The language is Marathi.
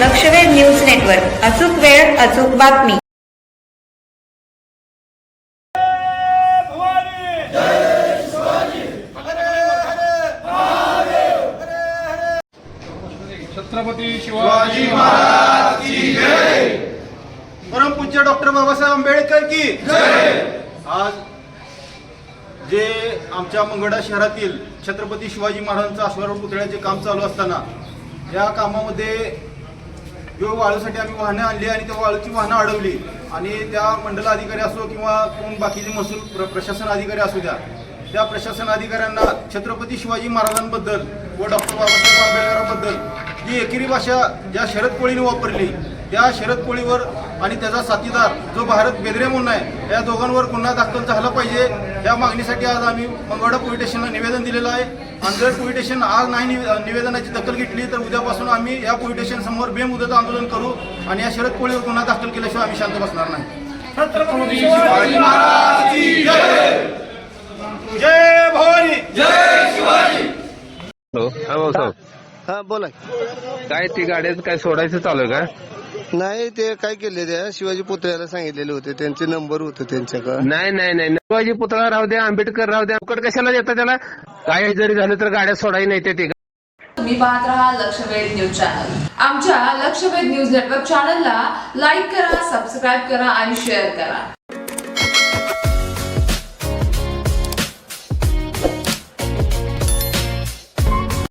लक्षवेध न्यूज नेटवर्क. अचूक वेळ अचूक बातमी. छत्रपती शिवाजी परमपूज्य डॉक्टर बाबासाहेब आंबेडकर की आज जे आमच्या मंगळा शहरातील छत्रपती शिवाजी महाराजांचं अश्वारूढ पुतळ्याचे काम चालू असताना या कामामध्ये जो वाळूसाठी आम्ही वाहनं आणली आणि त्या वाळूची वाहनं अडवली. आणि त्या मंडल अधिकारी असो किंवा कोण बाकीचे महसूल प्र प्रशासन अधिकारी असू द्या त्या प्रशासन अधिकाऱ्यांना छत्रपती शिवाजी महाराजांबद्दल व डॉक्टर बाबासाहेब आंबेडकरांबद्दल जी एकेरी भाषा ज्या शरद कोळीने वापरली त्या शरद कोळीवर आणि त्याचा साथीदार जो भारत बेदरे म्हणून आहे या दोघांवर गुन्हा दाखल झाला पाहिजे. या मागणीसाठी आज आम्ही मंगळवाडा पोलीस स्टेशनला निवेदन दिलेलं आहे. आणि जर पोलीस स्टेशन आज नाही निवे- निवेदनाची दखल घेतली तर उद्यापासून आम्ही या पोलीस स्टेशन समोर बेमुदत आंदोलन करू आणि या शरद कोळीवर गुन्हा दाखल केल्याशिवाय आम्ही शांत बसणार नाही. छत्रपती शिवाजी जय भवानी हॅलो. हा भाऊ साहेब हा बोला. काय ती गाड्यात काय सोडायचं चालू आहे का? नाही ते काय केले ते शिवाजी पुतळ्याला सांगितलेले होते. त्यांचे नंबर होते त्यांच्याकडे. नाही नाही नाही. शिवाजी पुतळा राहू द्या आंबेडकर राहू द्या. फुकट कशाला देता त्याला? काय जरी झालं तर गाड्या सोडाही नाही ते तुम्ही पाहत राहा लक्षवेध न्यूज चॅनल. आमच्या लक्षवेध न्यूज नेटवर्क चॅनलला लाईक करा सबस्क्राईब करा आणि शेअर करा.